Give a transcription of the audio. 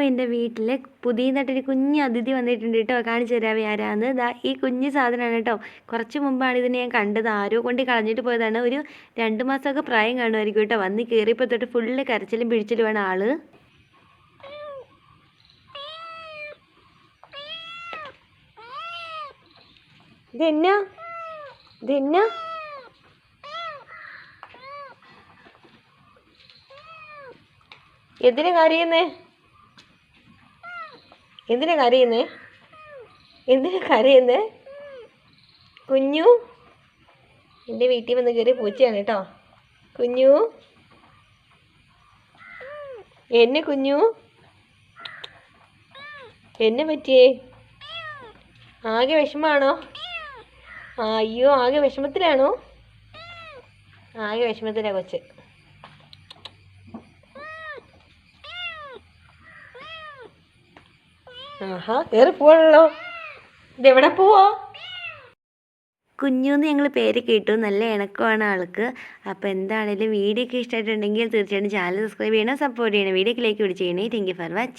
എന്റെ വീട്ടിൽ പുതിയതായിട്ടൊരു കുഞ്ഞ് അതിഥി വന്നിട്ടുണ്ട് കേട്ടോ. കാണിച്ചു തരാവേ ആരാന്ന്. ദാ ഈ കുഞ്ഞ് സാധനമാണ് കേട്ടോ. കുറച്ച് മുമ്പാണ് ഇതിനെ ഞാൻ കണ്ടത്. ആരോ കൊണ്ട് കളഞ്ഞിട്ട് പോയതാണ്. ഒരു രണ്ട് മാസമൊക്കെ പ്രായം കാണുമായിരിക്കും കേട്ടോ. വന്ന് കയറിയപ്പോൾ തൊട്ട് ഫുള്ള് കരച്ചിലും പിടിച്ചിലുമാണ് ആൾ. ഇതെന്നാ? ഇതെന്നാ? എന്തിനാ കരയുന്നേ എന്തിനാ കരയുന്നേ? എന്തിനാ കരയുന്നേ? കുഞ്ഞു എന്റെ വീട്ടിൽ വന്ന് കയറി പൂച്ചയാണ് കേട്ടോ. കുഞ്ഞു എന്നെ കുഞ്ഞു എന്നെ പറ്റിയേ? ആകെ വിഷമാണോ? അയ്യോ ആകെ വിഷമത്തിലാണോ? ആകെ വിഷമത്തിലാ കൊച്ച്. ആഹാ കയറി പോവാണല്ലോ. ഇതെവിടെ പോവോ? കുഞ്ഞുന്ന് ഞങ്ങൾ പേര് കേട്ടു. നല്ല ഇണക്കമാണ് ആൾക്ക്. അപ്പോൾ എന്താണേലും വീഡിയോ ഒക്കെ ഇഷ്ടമായിട്ടുണ്ടെങ്കിൽ തീർച്ചയായിട്ടും ചാനൽ സബ്സ്ക്രൈബ് ചെയ്യണം സപ്പോർട്ട് ചെയ്യണം. വീഡിയോക്കിലേക്ക് വിളിച്ച് ചെയ്യണേ താങ്ക് യു ഫോർ വാച്ചിങ്